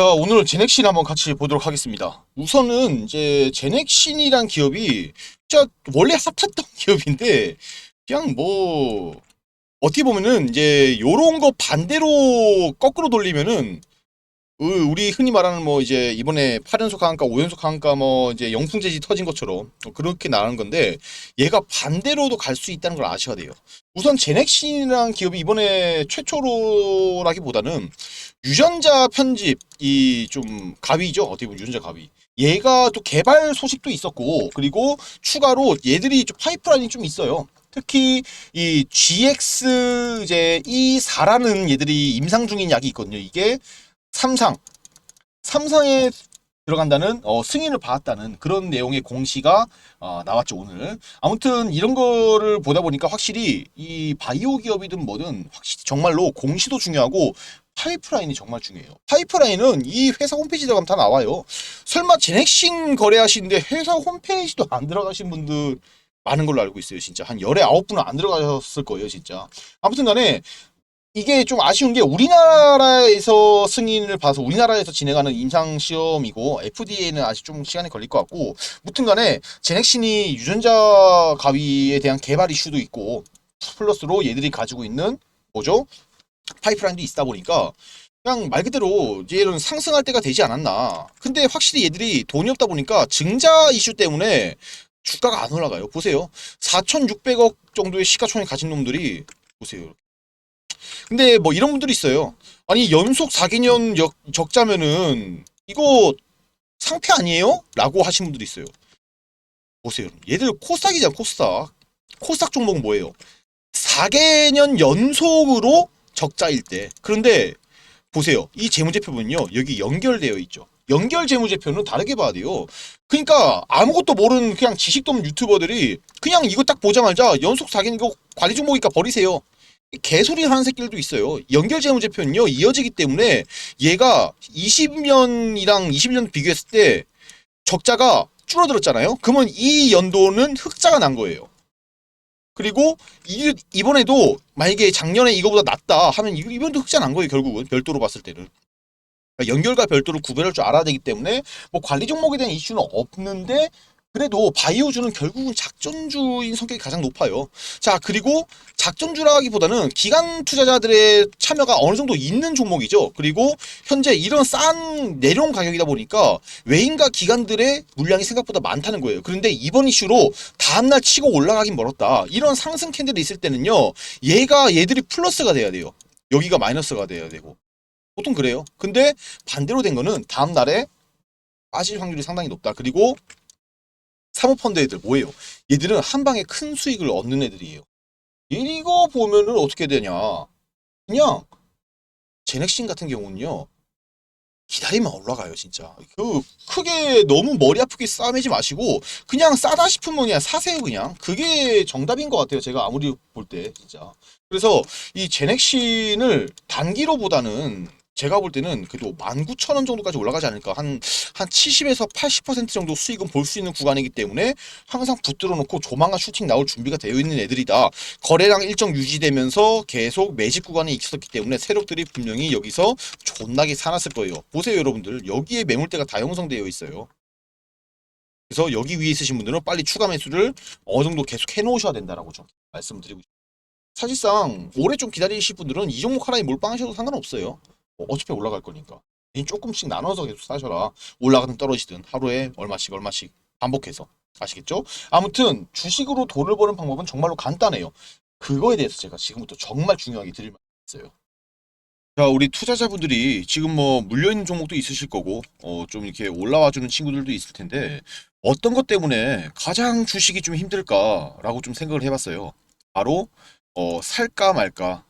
자, 오늘 제넥신 한번 같이 보도록 하겠습니다. 우선은 이제 제넥신이란 기업이 진짜 원래 핫했던 기업인데 그냥 뭐 어떻게 보면은 이제 요런 거 반대로 거꾸로 돌리면은 으, 우리 흔히 말하는 뭐 이제 이번에 8연속 하한가 5연속 하한가 뭐 이제 영풍재지 터진 것처럼 그렇게 나가는 건데 얘가 반대로도 갈 수 있다는 걸 아셔야 돼요. 우선 제넥신이라는 기업이 이번에 최초로라기보다는 유전자 편집 이 좀 가위죠. 어떻게 보면 유전자 가위. 얘가 또 개발 소식도 있었고 그리고 추가로 얘들이 좀 파이프라인이 좀 있어요. 특히 이 GX 이제 E4라는 얘들이 임상 중인 약이 있거든요. 이게 삼상 삼상에 들어간다는 어, 승인을 받았다는 그런 내용의 공시가 어, 나왔죠 오늘 아무튼 이런 거를 보다 보니까 확실히 이 바이오 기업이든 뭐든 확실히 정말로 공시도 중요하고 파이프라인이 정말 중요해요. 파이프라인은 이 회사 홈페이지 들어가면 다 나와요. 설마 제넥신 거래하시는데 회사 홈페이지도 안 들어가신 분들 많은 걸로 알고 있어요. 진짜 한 열에 아홉 분은 안 들어가셨을 거예요. 진짜. 아무튼 간에 이게 좀 아쉬운 게 우리나라에서 승인을 봐서 우리나라에서 진행하는 임상 시험이고 FDA는 아직 좀 시간이 걸릴 것 같고 무튼 간에 제넥신이 유전자 가위에 대한 개발 이슈도 있고 플러스로 얘들이 가지고 있는 뭐죠? 파이프라인도 있다 보니까 그냥 말 그대로 얘는 상승할 때가 되지 않았나. 근데 확실히 얘들이 돈이 없다 보니까 증자 이슈 때문에 주가가 안 올라가요. 보세요. 4,600억 정도의 시가총액 가진 놈들이 보세요. 근데 뭐 이런 분들이 있어요. 아니 연속 4개년 역, 적자면은 이거 상패 아니에요? 라고 하신 분들이 있어요. 보세요. 얘들 코스닥이잖아 코스닥. 코스닥 종목은 뭐예요? 4개년 연속으로 적자일 때. 그런데 보세요. 이 재무제표 보면요. 여기 연결되어 있죠. 연결 재무제표는 다르게 봐야 돼요. 그러니까 아무것도 모르는 그냥 지식도 없는 유튜버들이 그냥 이거 딱 보자마자 연속 4개년 이거 관리 종목이니까 버리세요. 개소리 하는 새끼들도 있어요. 연결 재무제표는요. 이어지기 때문에 얘가 20년이랑 20년 비교했을 때 적자가 줄어들었잖아요. 그러면 이 연도는 흑자가 난 거예요. 그리고 이, 이번에도 만약에 작년에 이거보다 낫다 하면 이- 이번도 흑자 난 거예요 결국은 별도로 봤을 때는 그러니까 연결과 별도로 구별할 줄 알아야 되기 때문에 뭐 관리 종목에 대한 이슈는 없는데 그래도 바이오주는 결국은 작전주인 성격이 가장 높아요. 자 그리고 작전주라기보다는 기관 투자자들의 참여가 어느 정도 있는 종목이죠. 그리고 현재 이런 싼 내려온 가격이다 보니까 외인과 기관들의 물량이 생각보다 많다는 거예요. 그런데 이번 이슈로 다음날 치고 올라가긴 멀었다. 이런 상승 캔들이 있을 때는요. 얘가 얘들이 플러스가 돼야 돼요. 여기가 마이너스가 돼야 되고. 보통 그래요. 근데 반대로 된 거는 다음날에 빠질 확률이 상당히 높다. 그리고 사모펀드 애들 뭐예요? 얘들은 한 방에 큰 수익을 얻는 애들이에요. 이거 보면은 어떻게 되냐? 그냥 제넥신 같은 경우는요. 기다리면 올라가요, 진짜. 그 크게 너무 머리 아프게 싸매지 마시고 그냥 싸다 싶으면 그냥 사세요, 그냥. 그게 정답인 것 같아요, 제가 아무리 볼 때, 진짜. 그래서 이 제넥신을 단기로 보다는 제가 볼 때는 그래도 19,000원 정도까지 올라가지 않을까. 한, 한 70에서 80% 정도 수익은 볼 수 있는 구간이기 때문에 항상 붙들어 놓고 조만간 슈팅 나올 준비가 되어 있는 애들이다. 거래량 일정 유지되면서 계속 매집 구간에 있었기 때문에 세력들이 분명히 여기서 존나게 사놨을 거예요. 보세요, 여러분들. 여기에 매물대가 다 형성되어 있어요. 그래서 여기 위에 있으신 분들은 빨리 추가 매수를 어느 정도 계속 해놓으셔야 된다라고 좀 말씀드리고 싶습니다. 사실상 오래 좀 기다리실 분들은 이 종목 하나에 몰빵하셔도 상관없어요. 뭐 어차피 올라갈 거니까. 조금씩 나눠서 계속 사셔라. 올라가든 떨어지든 하루에 얼마씩 얼마씩 반복해서. 아시겠죠? 아무튼 주식으로 돈을 버는 방법은 정말로 간단해요. 그거에 대해서 제가 지금부터 정말 중요하게 드릴 말이 있어요. 자, 우리 투자자분들이 지금 뭐 물려있는 종목도 있으실 거고, 어, 좀 이렇게 올라와 주는 친구들도 있을 텐데, 어떤 것 때문에 가장 주식이 좀 힘들까라고 좀 생각을 해봤어요. 바로, 어, 살까 말까, 어,